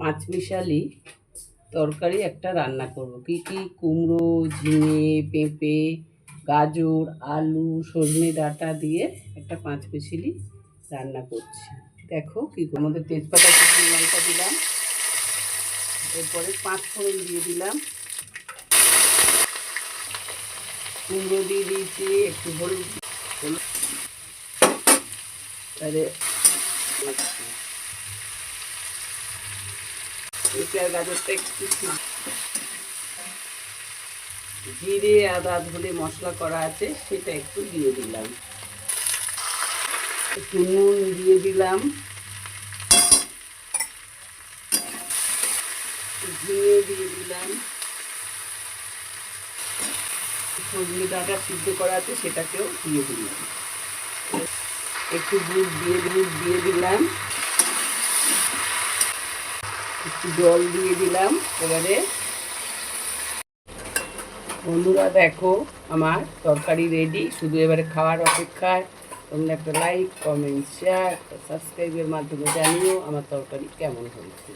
পাঁচমিশালি তরকারি একটা রান্না করব। কি কি? কুমড়ো, ঝিঙে, পেঁপে, গাজর, আলু, সজনে ডাঁটা দিয়ে একটা পাঁচমিশালি রান্না করছি। দেখো কি আমাদের তেজপাতা শুকনো লঙ্কা দিলাম। এরপরে পাঁচ ফোড়ন দিয়ে দিলাম। কুমড়ো দিয়ে দিয়েছি, একটু হলুদ। তাহলে জিরে আদা ধরে মশলা করা আছে, সেটা একটু দিয়ে দিলাম। একটু নুন দিয়ে দিলাম। ঝিঙে দিয়ে দিলাম। সজনে ডাঁটা সিদ্ধ করা আছে, সেটাকেও দিয়ে দিলাম। একটু দুধ দিয়ে দুধ দিয়ে দিলাম। একটু জল দিয়ে দিলাম এবারে। বন্ধুরা দেখো, আমার তরকারি রেডি শুধু এবারে খাওয়ার অপেক্ষায় তোমরা একটা লাইক কমেন্ট শেয়ার সাবস্ক্রাইবের মাধ্যমে জানিও আমার তরকারি কেমন হয়েছে।